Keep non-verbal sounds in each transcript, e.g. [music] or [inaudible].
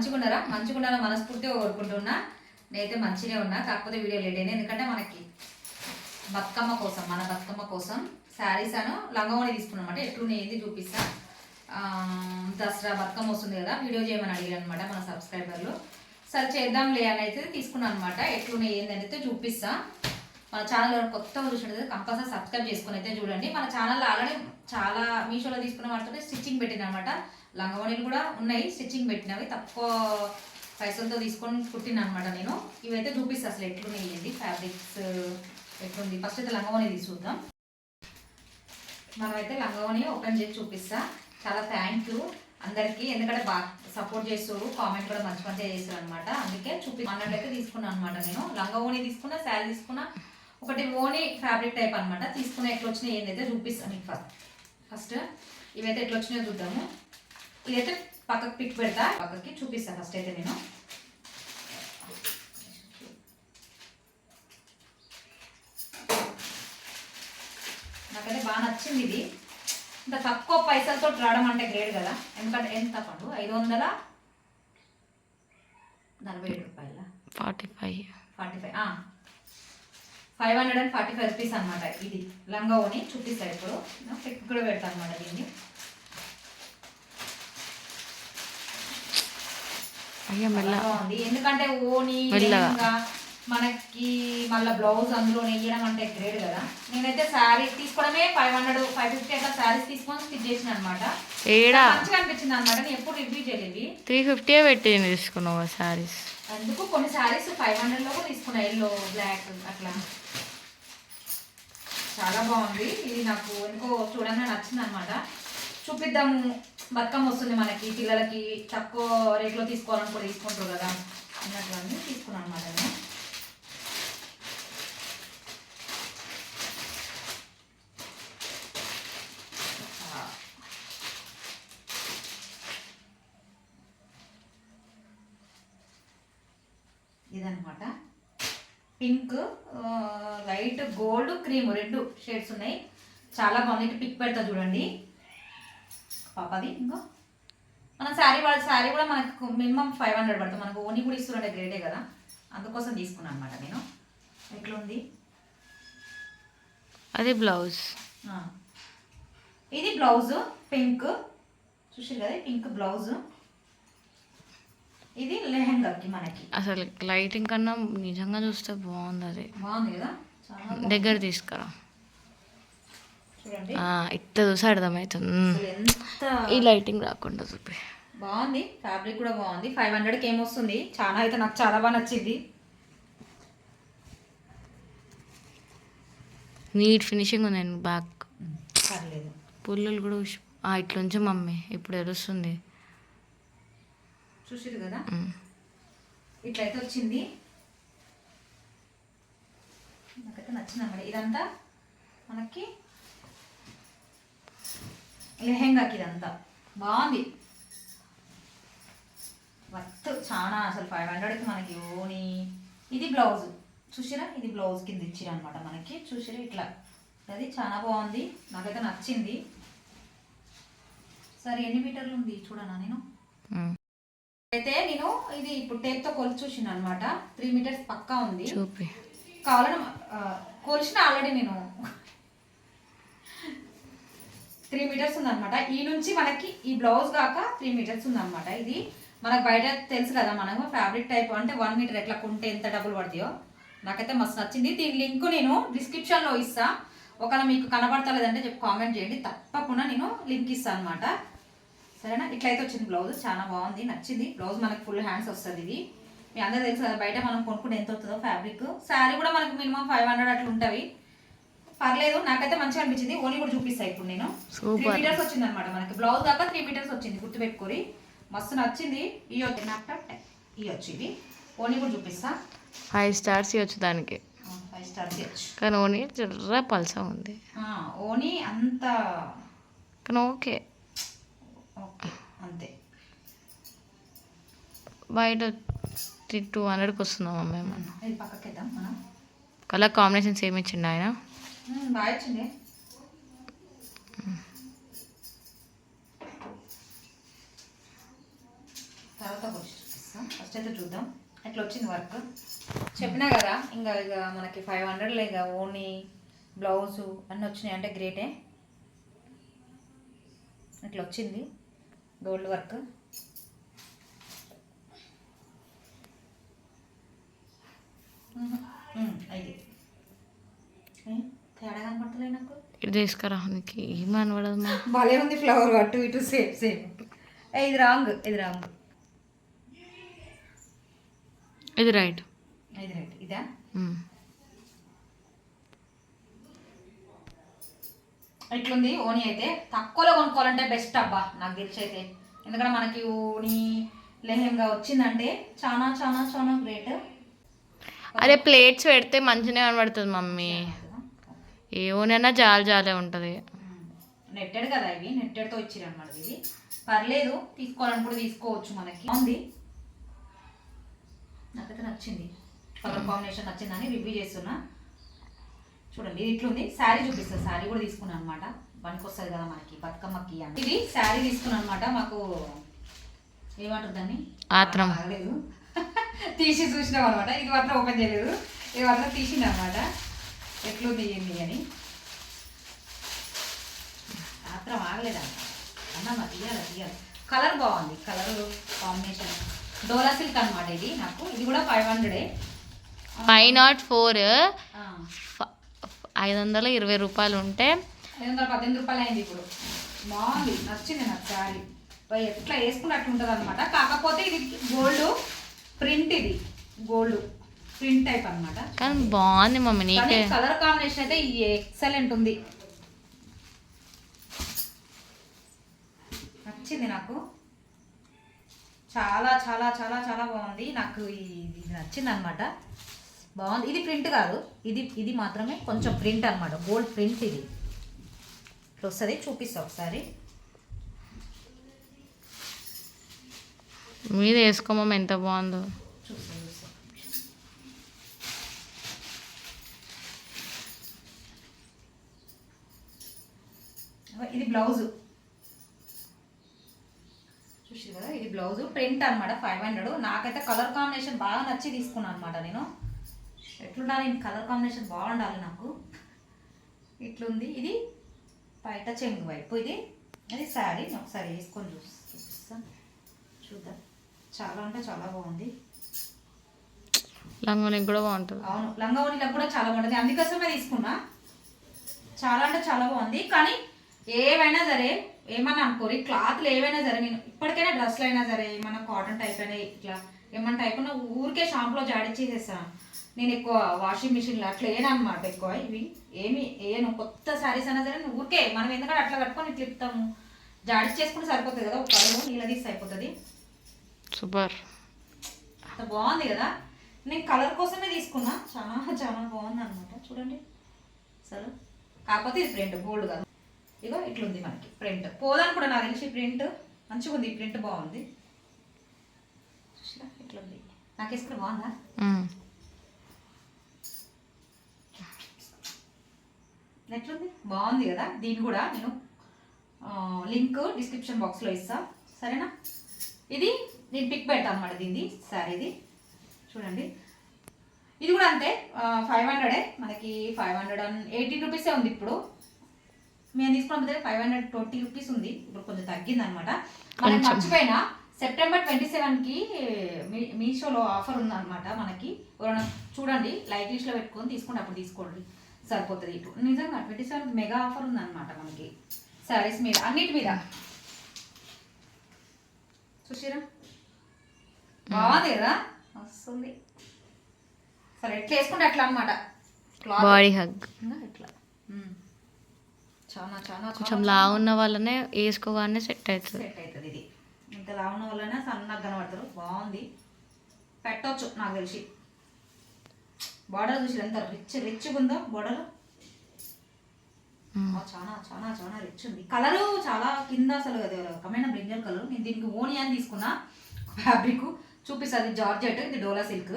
మంచిగా ఉన్నారా మంచిగా మనస్ఫూర్తిగా కోరుకుంటున్నా. నేనైతే మంచిగా ఉన్నా. కాకపోతే వీడియో లేట్ అయింది. ఎందుకంటే మనకి బతుకమ్మ కోసం మన బతుకమ్మ కోసం శారీస్ అను లంగవని తీసుకున్నాం అనమాట ఎట్లున్నాయి ఏంది చూపిస్తా. దసరా బతుకమ్మ వస్తుంది కదా వీడియో చేయమని అడిగారు అనమాట మన సబ్స్క్రైబర్లు. సరే చేద్దాంలే అని అయితే తీసుకున్నాను అనమాట ఎట్లున్నాయి ఏంది అనేది చూపిస్తా. మన ఛానల్ కొత్త చూసినట్టు కంపల్సరీ సబ్స్క్రైబ్ చేసుకుని అయితే చూడండి. మన ఛానల్లో ఆల్రెడీ చాలా మీషోలో తీసుకున్న వాటితో స్టిచ్చింగ్ పెట్టిన అనమాట లంగవణీలు కూడా ఉన్నాయి. స్టిచ్చింగ్ పెట్టినవి. తక్కువ పైసలతో తీసుకొని కుట్టిన అనమాట నేను. ఇవైతే చూపిస్తా అసలు ఎట్లున్నాయి ఫ్యాబ్రిక్స్ ఎట్లుంది? ఫస్ట్ అయితే లంగవణి తీసి చూద్దాం మనమైతే లంగవని ఓపెన్ చేసి చూపిస్తా. చాలా థ్యాంక్ యూ అందరికీ ఎందుకంటే బాగా సపోర్ట్ చేస్తారు. కామెంట్ కూడా మంచి మంచిగా చేస్తారు అనమాట అందుకే చూపి అన్నట్లయితే తీసుకున్నాను అనమాట నేను. లంగవోని తీసుకున్నా శారీ తీసుకున్నా. ఒకటి ఓని ఫ్యాబ్రిక్ టైప్ అనమాట తీసుకున్న ఎట్లా వచ్చినాయి ఏందైతే చూపిస్తాను మీకు ఫస్ట్. ఫస్ట్ ఇవైతే ఎట్లా వచ్చినాయో చూద్దాము. ఇదైతే పక్కకి పిక్ పెడతా. పక్కకి చూపిస్తా ఫస్ట్ అయితే నేను. నాకైతే బాగా నచ్చింది ఇది. ఇంత తక్కువ పైసలతో రావడం అంటే గ్రేట్ కదా. ఎందుకంటే ఎంత పండు ఐదు వందల? నలభై ఏడు రూపాయల. Forty five. Forty five five hundred and forty five rupees అనమాట ఇది. లంగా ఓని చూపిస్తా ఇప్పుడు. పిక్ కూడా పెడతాను అనమాట దీన్ని. అయ్యా మెల్ల ఎందుకంటే ఓని. లెహంగా, మనకి మళ్ళీ బ్లౌజ్ అందులో నెయ్యడం అంటే గ్రేట్ కదా. నేనైతే శారీ తీసుకోవడమే ఫైవ్ హండ్రెడ్ ఫైవ్ ఫిఫ్టీ అట్లా శారీస్ తీసుకొని స్టిచ్ చేసిన అనమాట ఏడా? మంచిగా అనిపించింది అనమాట నేను ఎప్పుడు రివ్యూ చేయలేదు. త్రీ ఫిఫ్టీ పెట్టి తీసుకున్నావు శారీస్. అందుకు కొన్ని శారీస్ ఫైవ్ హండ్రెడ్లో కూడా తీసుకున్నా. ఎల్లో బ్లాక్ అట్లా. చాలా బాగుంది. ఇది నాకు ఎందుకో చూడంగా నచ్చింది అనమాట చూపిద్దాము. బతుకమ్మ వస్తుంది మనకి పిల్లలకి తక్కువ రేట్లో తీసుకోవాలని కూడా తీసుకుంటారు కదా. అన్నట్లు తీసుకున్నాను అనమాట నేను. ఇదనమాట పింక్ లైట్ గోల్డ్ క్రీమ్ రెండు షేడ్స్ ఉన్నాయి. చాలా బాగుంది. పిక్ పెడతా చూడండి. పాపది. ఇంకో మన శారీ వాళ్ళ శారీ కూడా మనకు మినిమం ఫైవ్ హండ్రెడ్ పడుతుంది. మనకు ఓనీ కూడా ఇస్తుంటే గ్రేటే కదా. అందుకోసం తీసుకున్నాను అనమాట నేను. ఎట్లా ఉంది అది బ్లౌజ్. ఇది బ్లౌజ్ పింక్. చూసారు కదా పింక్ బ్లౌజ్. ఇది లెహంగాకి మనకి. అసలు లైటింగ్ కన్నా నిజంగా చూస్తే బాగుంది అది. బాగుంది కదా. దగ్గర తీసుకురా. చూడండి. ఇట్ట చూసి అర్థమవుతుంది. ఈ లైటింగ్ రాకుండా చూపి. బాగుంది. ఫ్యాబ్రిక్ కూడా బాగుంది. ఫైవ్ హండ్రెడ్కి ఏమొస్తుంది చాలా అయితే నాకు చాలా బాగా నచ్చింది. నీట్ ఫినిషింగ్ ఉంది నేను బ్యాక్. పర్లేదు. పుల్లులు కూడా ఇట్లుంచి మమ్మీ. ఇప్పుడు ఎరుస్తుంది చూసిరు కదా. ఇట్లయితే వచ్చింది. నాకైతే నచ్చింది అన్నమాట ఇదంతా మనకి లెహెంగాకి ఇదంతా బాగుంది. వర్త్ చాలా అసలు ఫైవ్ హండ్రెడ్కి మనకి ఓని. ఇది బ్లౌజ్. చూసిరా? ఇది బ్లౌజ్ కింద ఇచ్చిరా అనమాట మనకి. చూసిరా ఇట్లా. అది చాలా బాగుంది. నాకైతే నచ్చింది. సరే ఎన్ని మీటర్లు ఉంది? చూడనా నేను. అయితే నేను ఇది ఇప్పుడు టేప్తో కొలిచి చూసిన అనమాట త్రీ మీటర్స్ పక్కా ఉంది. కావాలని కొలిచిన ఆల్రెడీ నేను త్రీ మీటర్స్ ఉందనమాట ఈ నుంచి మనకి ఈ బ్లౌజ్ కాక త్రీ మీటర్స్ ఉందనమాట ఇది మనకు బయట తెలుసు కదా మనము ఫ్యాబ్రిక్ టైప్ అంటే వన్ మీటర్ ఎట్లా కొంటే ఎంత డబ్బులు పడతాయో. నాకైతే మస్తు నచ్చింది. దీని లింక్ నేను డిస్క్రిప్షన్లో ఇస్తా. ఒకవేళ మీకు కనబడతలేదంటే చెప్పి కామెంట్ చేయండి. తప్పకుండా నేను లింక్ ఇస్తాను అనమాట సరేనా? ఇట్లయితే వచ్చింది బ్లౌజ్. చాలా బాగుంది. నచ్చింది. బ్లౌజ్ మనకు ఫుల్ హ్యాండ్స్ వస్తుంది ఇది. మీ అందరూ తెలుసు కదా బయట మనం కొనుక్కుంటే ఎంత అవుతుందో ఫ్యాబ్రిక్ శారీ కూడా మనకు మినిమం ఫైవ్ హండ్రెడ్ అట్లా ఉంటుంది. పర్లేదు నాకైతే మంచిగా అనిపించింది. ఓన్లీ కూడా చూపిస్తా ఇప్పుడు నేను. త్రీ. మీటర్స్ వచ్చింది అనమాట మనకి. బ్లౌజ్ దాకా త్రీ మీటర్స్ వచ్చింది గుర్తుపెట్టుకోరి. మస్తు నచ్చింది. ఈ వచ్చి నాకు ఈ వచ్చింది ఓన్లీ కూడా చూపిస్తా. ఫైవ్ స్టార్స్ ఇవ్వచ్చు దానికి. ఫైవ్ స్టార్స్ ఇవ్వచ్చు కానీ ఓన్లీ జర్ర పల్సా ఉంది. ఓనీ అంత కానీ ఓకే. అంతే. బయట టూ హండ్రెడ్కి వస్తున్నాం మమ్మీ మనం ఇది పక్కకేద్దాం మనం. కలర్ కాంబినేషన్స్ ఏమి ఇచ్చిండు ఆయన? బాగా వచ్చింది. తర్వాత వచ్చి ఫస్ట్ అయితే చూద్దాం. ఎట్లా వచ్చింది వర్క్ చెప్పినా కదా ఇంకా ఇక మనకి ఫైవ్ హండ్రెడ్లో ఇక ఓనీ బ్లౌజు అన్నీ వచ్చినాయి. అంటే గ్రేటే ఇట్లా వచ్చింది? గోల్డ్ వర్క్ అయితే తేడా కనపడతలే నాకు. ఇటు తీసుకురా నీకు మా భలే ఉంది ఫ్లవర్ అటు ఇటు సేమ్ సేమ్. ఏ ఇది రాంగ్ ఇది రాంగ్. ఇది రైట్ ఇది రైట్ ఇదా? ఇట్లుంది ఓనీ అయితే. తక్కువలో కొనుక్కోవాలంటే బెస్ట్ అబ్బా నాకు తెలిసి అయితే ఎందుకంటే మనకి ఓనీ లెహెంగా వచ్చిందంటే చాలా చాలా చాలా గ్రేట్ అదే ప్లేట్స్ పెడితే మంచిగా కనబడుతుంది మమ్మీ. ఏమోనైనా జాలి జాలే ఉంటుంది. నెట్టెడ్ కదా ఇవి నెట్టెడ్తో ఇచ్చిరు అనమాట ఇది పర్లేదు తీసుకోవాలని కూడా తీసుకోవచ్చు మనకి. బాగుంది. నాకైతే నచ్చింది. కలర్ కాంబినేషన్ నచ్చిందని రివ్యూ చేస్తున్నా. చూడండి ఇది ఇట్లుంది. శారీ చూపిస్తుంది శారీ కూడా తీసుకున్నాను అనమాట పనికి వస్తుంది కదా మనకి బతుకమ్మకి ఇది శారీ తీసుకున్నాను అనమాట మాకు ఏమంటారు దాన్ని? ఆత్రం. ఆగలేదు [laughs] తీసి చూసినాం అనమాట ఇది మాత్రం ఓపెన్ చేయలేదు. ఇది మాత్రం తీసింది అనమాట ఎట్లుంది ఏంది అని. మాత్రం ఆగలేదంట అన్నమ్మ తీయాలి తీయాలి? కలర్ బాగుంది కలర్ కాంబినేషన్ డోలా సిల్క్ అనమాట ఇది నాకు. ఇది కూడా ఫైవ్ హండ్రెడే ఫైవ్ నాట్ ఫోర్ ఐదు వందల ఇరవై రూపాయలు ఉంటే ఐదు వందల పద్దెనిమిది రూపాయలు అయింది ఇప్పుడు. బాగుంది నచ్చింది నాకు శారీ. ఎట్లా వేసుకున్నట్టు ఉంటుంది అనమాట కాకపోతే ఇది గోల్డ్ ప్రింట్ ఇది గోల్డ్ ప్రింట్ టైప్ అనమాట కానీ బాగుంది మమ్మీ నీకే. కలర్ కాంబినేషన్ అయితే ఎక్సలెంట్ ఉంది. నచ్చింది నాకు. చాలా చాలా చాలా చాలా బాగుంది. నాకు ఇది నచ్చింది అనమాట బాగుంది. ఇది ప్రింట్ కాదు. ఇది ఇది మాత్రమే కొంచెం ప్రింట్ అనమాట గోల్డ్ ప్రింట్ ఇది. ఇట్లా వస్తుంది చూపిస్తా ఒకసారి. మీద వేసుకోమమ్మ ఎంత బాగుందో చూస్తా చూస్తా ఇది బ్లౌజ్ చూసి కదా ఇది బ్లౌజ్ ప్రింట్ అన్నమాట ఫైవ్ హండ్రెడ్. నాకైతే కలర్ కాంబినేషన్ బాగా నచ్చి తీసుకున్నాను అనమాట నేను. ఎట్లుండాలి కలర్ కాంబినేషన్ బాగుండాలి నాకు. ఇట్లుంది. ఇది బయట చెంగు వైపు ఇది. అది శారీ. ఒకసారి వేసుకొని చూసి చూపిస్తాను. చూద్దాం. చాలా అంటే చాలా బాగుంది. లంగోనికి కూడా బాగుంటుంది. అవును. లంగావోణిలకు కూడా చాలా బాగుంటుంది. అందుకోసమే తీసుకున్నా. చాలా అంటే చాలా బాగుంది. కానీ ఏవైనా సరే ఏమన్నా అనుకోరి. క్లాత్లు ఏవైనా సరే నేను ఇప్పటికైనా డ్రెస్లు అయినా సరే ఏమన్నా కాటన్ టైప్ అయినా ఇట్లా ఏమన్నా టైప్ అయినా ఊరికే షాంపులో జాడిచ్చేసేస్తాను నేను ఎక్కువ వాషింగ్ మిషన్లో అట్లా అనమాట ఎక్కువ ఇవి. ఏమి ఏను కొత్త శారీస్ అయినా సరే ఊరికే మనం ఎందుకంటే అట్లా కట్టుకొని ఇట్లా ఇస్తాము జాడిచ్చి చేసుకుంటే సరిపోతుంది కదా ఒక కడుగు నీళ్ళ తీసి అయిపోతుంది సూపర్. అంత బాగుంది కదా. నేను కలర్ కోసమే తీసుకున్నా. చాలా చాలా బాగుంది అనమాట చూడండి. అసలు కాకపోతే ఇది ప్రింట్ గోల్డ్ కాదు. ఇగో ఇట్లుంది మనకి ప్రింట్. పోదాను కూడా నాకు తెలిసి ప్రింట్. మంచిగా ఉంది ప్రింట్ బాగుంది. ఇట్లుంది. నాకు వేసుకుని బాగుందా? ఎట్లుంది? బాగుంది కదా? దీన్ని కూడా నేను లింక్ డిస్క్రిప్షన్ బాక్స్లో ఇస్తా. సరేనా? ఇది నేను పిక్ పెడతాను అనమాట దీన్ని. సారీది చూడండి. ఇది కూడా అంతే. ఫైవ్ హండ్రెడే మనకి ఫైవ్ హండ్రెడ్ అండ్ ఎయిటీ రూపీసే ఉంది ఇప్పుడు. మేము తీసుకున్న ఫైవ్ హండ్రెడ్ ట్వంటీ రూపీస్ ఉంది. ఇప్పుడు కొంచెం తగ్గింది అనమాట మనం. మర్చిపోయినా సెప్టెంబర్ ట్వంటీ సెవెన్కి మీ మీషోలో ఆఫర్ ఉందన్నమాట మనకి. ఎవరైనా చూడండి లైట్ లిస్ట్లో పెట్టుకొని తీసుకుంటే అప్పుడు తీసుకోండి. సరిపోతుంది ఇటు. నిజంగా ట్వంటీ సెవెన్ మెగా ఆఫర్ ఉందన్నమాట మనకి. శారీస్ మీద అన్నిటి మీద. చూసిరా బాగుంది కదా వస్తుంది. సరే ఎట్లా వేసుకుంటే అట్లా అనమాట బాడీ హగ్ ఇట్లా. చాలా చాలా కొంచెం లావు ఉన్న వాళ్ళనే వేసుకోగానే సెట్ అవుతుంది. సెట్ అవుతుంది ఇది. ఇంత లావున వల్లనే సన్నగా కనబడతారు. బాగుంది. పెట్టవచ్చు నాకు తెలిసి. బార్డర్ చూసి ఎంత రిచ్ రిచ్గా ఉందో బార్డర్? చాలా చాలా చాలా రిచ్ ఉంది. కలర్ చాలా కింద అసలు అది రకమైన బ్రింజల్ కలర్ నేను దీనికి ఓని అని తీసుకున్నా ఫ్యాబ్రిక్ చూపిస్తుంది జార్జెట్ ఇది డోలా సిల్క్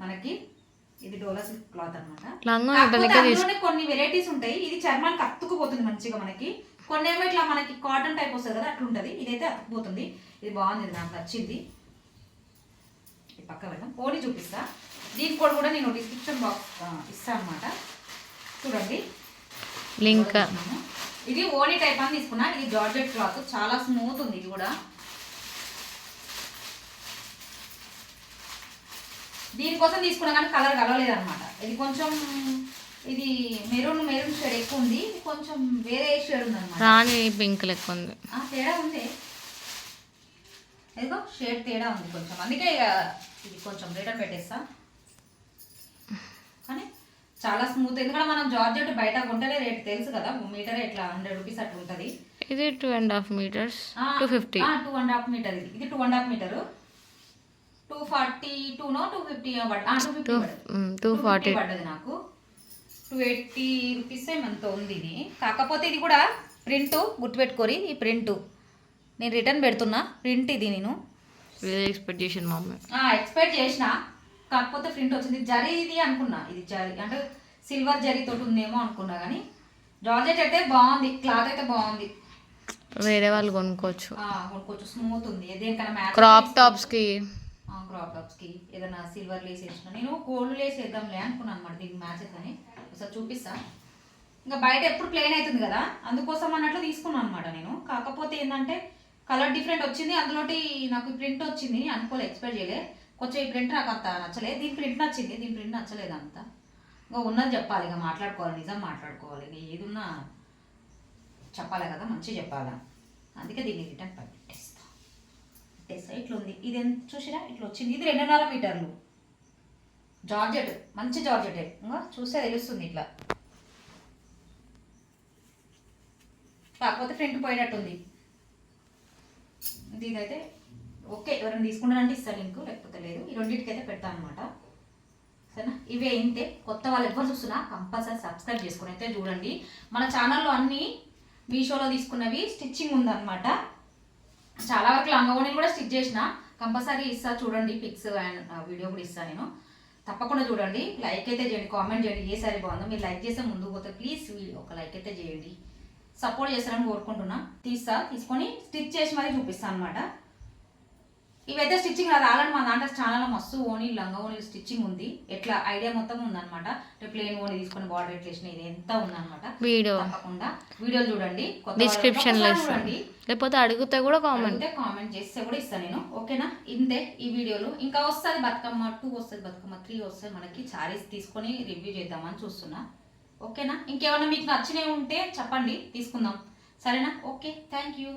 మనకి ఇది డోలా సిల్క్ క్లాత్ అనమాట లంగా కొన్ని వెరైటీస్ ఉంటాయి. ఇది చర్మానికి అతుక్కుపోతుంది మంచిగా మనకి. కొన్ని ఏమో ఇట్లా మనకి కాటన్ టైప్ వస్తుంది కదా అట్లా ఉంటుంది ఇదైతే అతుక్కుపోతుంది. ఇది బాగుంది ఇది నాకు నచ్చింది. ఈ పక్క పెడదాం. ఓని చూపిస్తా. దీని కూడా కూడా నేను డిస్క్రిప్షన్ బాక్స్ ఇస్తాను అనమాట చూడండి. లింక్. ఇది ఓనీ టైప్ అని తీసుకున్నా. ఇది జార్జెట్ క్లాత్. చాలా స్మూత్ ఉంది ఇది కూడా. దీనికోసం తీసుకున్నా కానీ కలర్ కలవలేదు అనమాట ఇది కొంచెం ఇది మెరూన్ మెరూన్ షేడ్ ఎక్కువ ఉంది. కొంచెం వేరే షేడ్ ఉంది అనమాట రాణి పింక్ లెక్క ఉంది. తేడా ఉంది. ఇదిగో షేడ్ తేడా ఉంది కొంచెం. అందుకే ఇది కొంచెం రిటర్న్ పెట్టేస్తా. కానీ చాలా స్మూత్ ఎందుకంటే మనం జార్జెట్ బయట కొంటేనే రేట్ తెలుసు కదా. మీటర్ ఇట్లా హండ్రెడ్ రూపీస్ అట్లా ఉంటుంది. ఇది two and half metres two fifty two and half metre ఇది. ఇది two and half metre two forty టూనో two fifty two forty పడ్డది. నాకు. టూ ఎయిటీ రూపీస్ ఎంతో ఉంది ఇది. కాకపోతే ఇది కూడా ప్రింట్ గుర్తుపెట్టుకోరి ఈ ప్రింట్. నేను రిటర్న్ పెడుతున్నా ప్రింట్ ఇది నేను. ఎక్స్పెక్ట్ మమ్మీ ఎక్స్పెక్ట్ చేసిన కాకపోతే ప్రింట్ వచ్చింది. జరీ ఇది అనుకున్నా. ఇది జరీ అంటే సిల్వర్ జరీ తోటి ఉందేమో అనుకున్నా కానీ జార్జెట్ అయితే బాగుంది క్లాత్ అయితే బాగుంది. వేరే వాళ్ళు కొనుక్కోవచ్చు. కొంచెం స్మూత్ ఉంది. దేనికన్నా మ్యాచ్ క్రాప్ టాప్స్కి క్రాప్ టాప్స్కి ఏదైనా సిల్వర్ లేస్ వేసిన. నేను గోల్డ్ లేస్ వేద్దాంలే అనుకున్నాను అనమాట దీనికి మ్యాచ్ అవుతుందని ఒకసారి చూపిస్తా. ఇంకా బయట ఎప్పుడు ప్లెయిన్ అవుతుంది కదా అందుకోసం అన్నట్లు తీసుకున్నాను అనమాట నేను. కాకపోతే ఏంటంటే కలర్ డిఫరెంట్ వచ్చింది అందులోటి నాకు ప్రింట్ వచ్చింది అనుకోలే ఎక్స్పెక్ట్ చేయలే. కొంచెం ఈ ప్రింట్ నాకు అంత నచ్చలేదు దీని ప్రింట్ నచ్చింది దీని ప్రింట్ నచ్చలేదు అంత. ఇంకా ఉన్నది చెప్పాలి ఇక మాట్లాడుకోవాలి నిజం మాట్లాడుకోవాలి ఇక ఏదున్నా చెప్పాలి కదా మంచిగా చెప్పాలా. అందుకే దీన్ని రిటర్న్ పెట్టేస్తా పెట్టేస్తా ఇట్లా ఉంది ఇది ఎంత చూసిరా? ఇట్లా వచ్చింది ఇది రెండున్నర మీటర్లు. జార్జెట్. మంచి జార్జెటే. ఇంకా చూస్తే తెలుస్తుంది ఇట్లా. కాకపోతే ఫ్రంట్ పోయేటట్టుంది ఇది ఇదైతే ఓకే. ఎవరైనా తీసుకుంటారంటే ఇస్తా లింక్. లేకపోతే లేదు. ఈ రెండింటికైతే పెడతాను అనమాట సరేనా? ఇవే ఇంతే. కొత్త వాళ్ళు ఎవరు చూస్తున్నా కంపల్సరీ సబ్స్క్రైబ్ చేసుకుని అయితే చూడండి. మన ఛానల్లో అన్నీ మీషోలో తీసుకున్నవి స్టిచ్చింగ్ ఉందన్నమాట. చాలా వరకు లంగవోణి కూడా స్టిచ్ చేసిన. కంపల్సరీ ఇస్తా చూడండి పిక్స్ అండ్ వీడియో కూడా ఇస్తాను నేను. తప్పకుండా చూడండి. లైక్ అయితే చేయండి కామెంట్ చేయండి. ఏ సారీ బాగుందో మీరు లైక్ చేస్తే ముందుకు పోతే ప్లీజ్ ఒక లైక్ అయితే చేయండి. సపోర్ట్ చేస్తారని కోరుకుంటున్నా. తీస్తా తీసుకొని స్టిచ్ చేసి మరీ చూపిస్తాను అనమాట ఇవైతే స్టిచ్చింగ్ రాదు ఆల్రెడీ మా దాంట్లో ఛానల్ మస్తు ఓనీ లంగా ఓనీ స్టిచ్చింగ్ ఉంది. ఎట్లా ఐడియా మొత్తం ఉందన్నమాట. అంటే ప్లేన్ ఓనీ తీసుకొని బార్డర్ ఎట్లా వేసిన ఇది ఎంత ఉందన్నమాట. వీడియో తప్పకుండా. వీడియో చూడండి. డిస్క్రిప్షన్లో చూడండి. లేకపోతే అడిగితే కూడా కామెంట్ అంటే కామెంట్ చేస్తే కూడా ఇస్తాను నేను. ఓకేనా? ఇంతే ఈ వీడియోలో ఇంకా వస్తుంది బతుకమ్మ టూ వస్తుంది బతుకమ్మ త్రీ వస్తుంది మనకి. చారీస్ తీసుకొని రివ్యూ చేద్దామని చూస్తున్నా. ఓకేనా? ఇంకేమైనా మీకు నచ్చినవి ఉంటే చెప్పండి. తీసుకుందాం. సరేనా? ఓకే. Thank you